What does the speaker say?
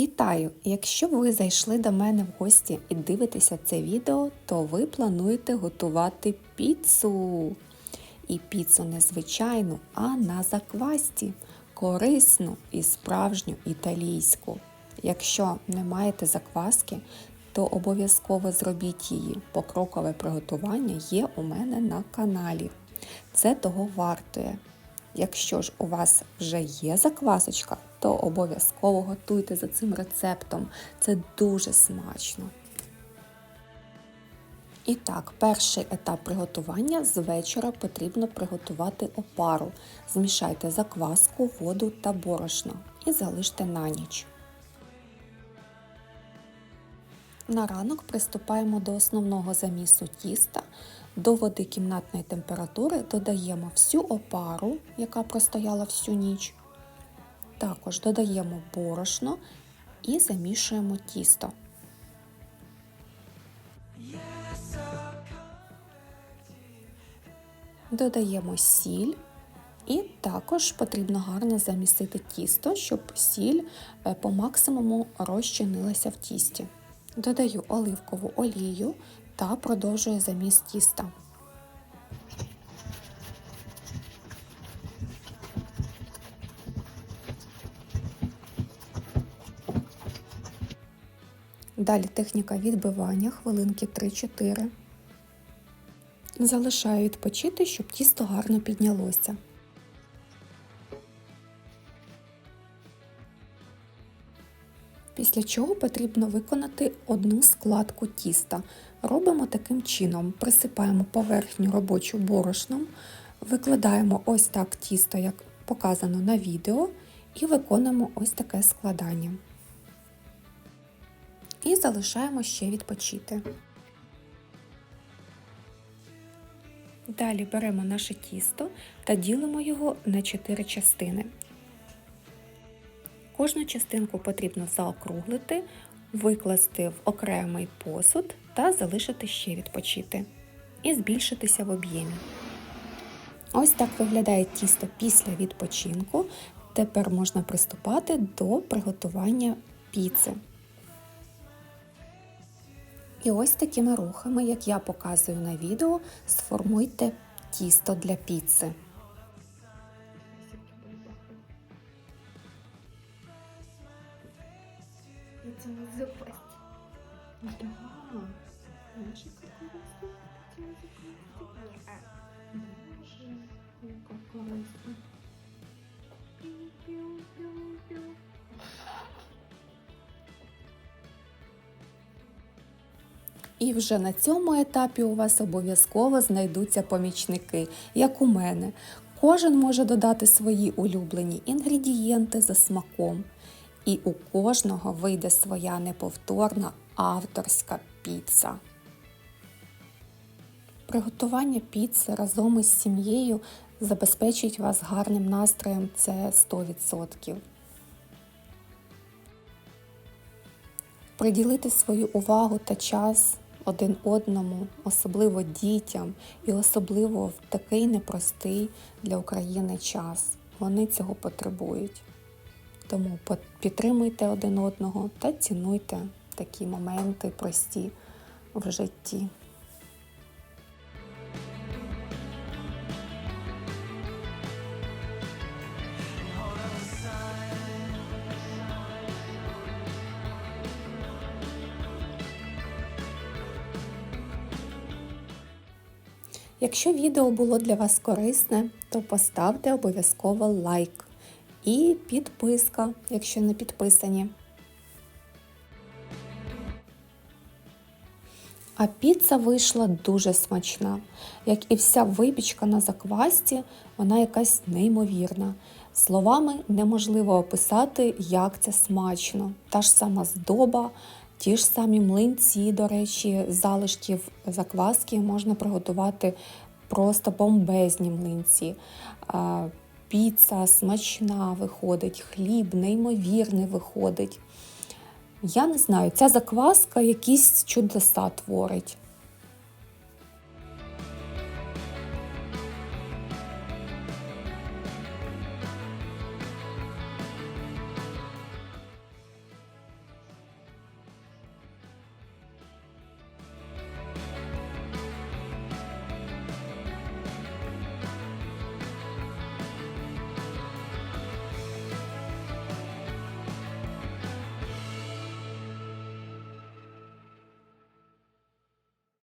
Вітаю! Якщо ви зайшли до мене в гості і дивитеся це відео, то ви плануєте готувати піцу. І піцу не звичайну, а на заквасті, корисну і справжню італійську. Якщо не маєте закваски, то обов'язково зробіть її. Покрокове приготування є у мене на каналі. Це того вартує. Якщо ж у вас вже є заквасочка, то обов'язково готуйте за цим рецептом. Це дуже смачно. І так, перший етап приготування з вечора потрібно приготувати опару. Змішайте закваску, воду та борошно і залиште на ніч. На ранок приступаємо до основного замісу тіста. До води кімнатної температури додаємо всю опару, яка простояла всю ніч. Також додаємо борошно і замішуємо тісто. Додаємо сіль і також потрібно гарно замісити тісто, щоб сіль е, по максимуму розчинилася в тісті. Додаю оливкову олію та продовжую заміс тіста. Далі техніка відбивання хвилинки 3-4. Залишаю відпочити, щоб тісто гарно піднялося. Після чого потрібно виконати одну складку тіста. Робимо таким чином: присипаємо поверхню робочу борошном, викладаємо ось так тісто, як показано на відео, і виконуємо ось таке складання. І залишаємо ще відпочити. Далі беремо наше тісто та ділимо його на 4 частини. Кожну частинку потрібно заокруглити, викласти в окремий посуд та залишити ще відпочити і збільшитися в об'ємі. Ось так виглядає тісто після відпочинку. Тепер можна приступати до приготування піци. І ось такими рухами, як я показую на відео, сформуйте тісто для піци. Хотела запасть. Да, знаешь, как классно хотела запасть. Боже, как классно. Пиу-пиу-пиу-пиу. І вже на цьому етапі у вас обов'язково знайдуться помічники, як у мене. Кожен може додати свої улюблені інгредієнти за смаком. І у кожного вийде своя неповторна авторська піца. Приготування піци разом із сім'єю забезпечить вас гарним настроєм це 100%. Приділити свою увагу та час один одному, особливо дітям, і особливо в такий непростий для України час. Вони цього потребують. Тому підтримуйте один одного та цінуйте такі моменти прості в житті. Якщо відео було для вас корисне, то поставте обов'язково лайк і підписка, якщо не підписані. А піца вийшла дуже смачна. Як і вся випічка на заквасті, вона якась неймовірна. Словами неможливо описати, як це смачно. Та ж сама здоба, ті ж самі млинці, до речі, залишків закваски можна приготувати просто бомбезні млинці піца смачна виходить, хліб неймовірний виходить. Я не знаю, ця закваска якісь чудеса творить.